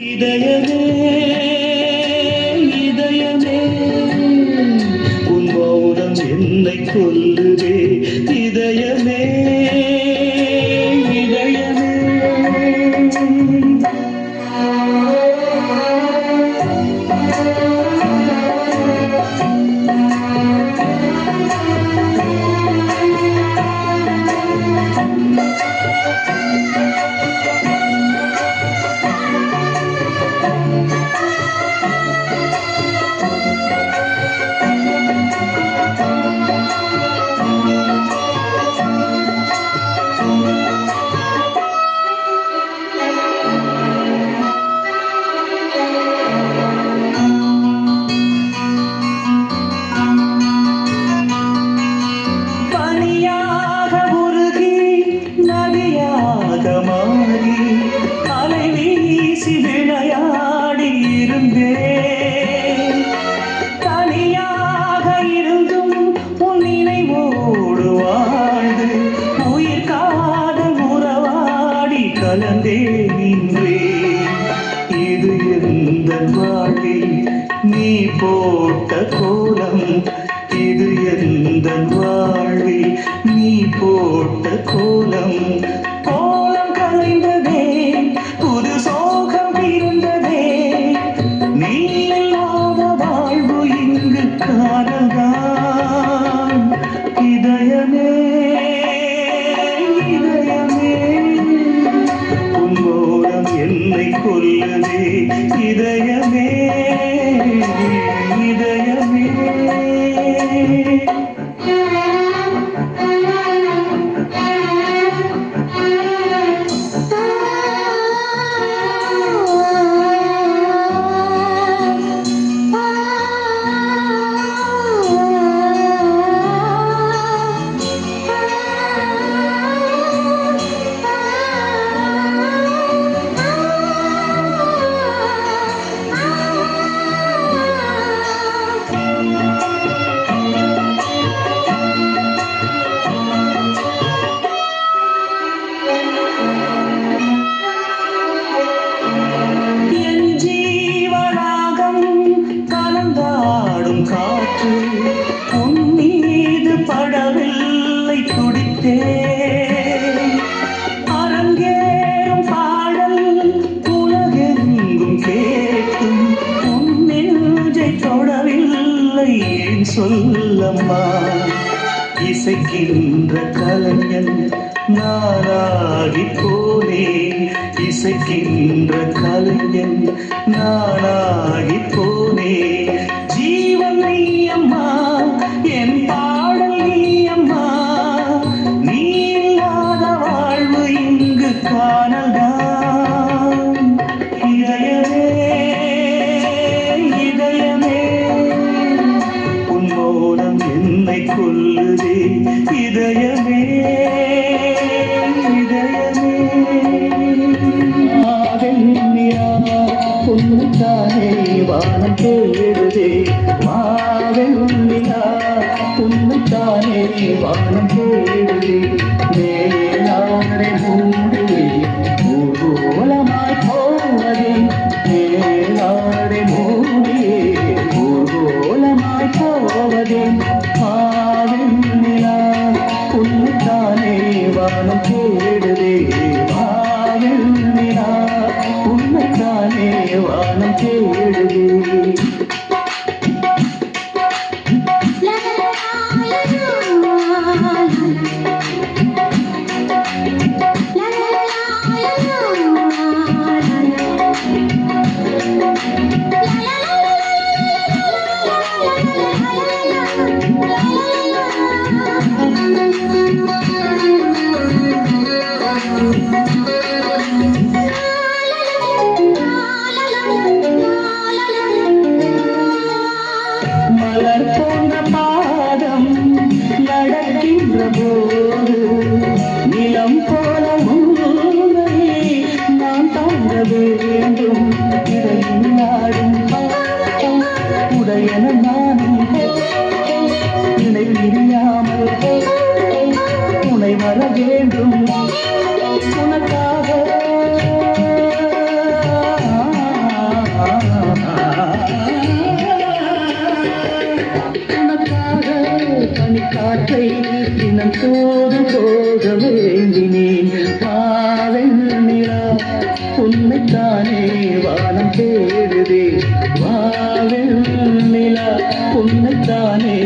இதயமே இதயமே உன் மௌனம் என்னை கொல்லுதே. கலந்தே இது எந்த வாழ்வில் நீ போட்ட கோலம். இது எந்த வாழ்வில் நீ போட்ட கோலம். கோலம் கலைந்ததே புது சோகம் நீ இல்லாத வாழ்வு இங்கு இதயமே சொல்லம்மா இசைக்கின்ற கலைஞன் நானாகி போனே. இசைக்கின்ற கலைஞன் நானாகி போனே. உன்னைத்தானே வானம் தேடுதே மேலாடை மூடி ஊர்வலமாய் போவதே. மேலாடை மூடி ஊர்வலமாய் போவதே. மாவெண்ணிலா உன்னைத்தானே வானம் தேடுதே. மாவெண்ணிலா உன்னைத்தானே வானம் தேடுதே. La la la உண்மைத்தானே வானம் தேடுதே. வாழும் நிலா உண்மைத்தானே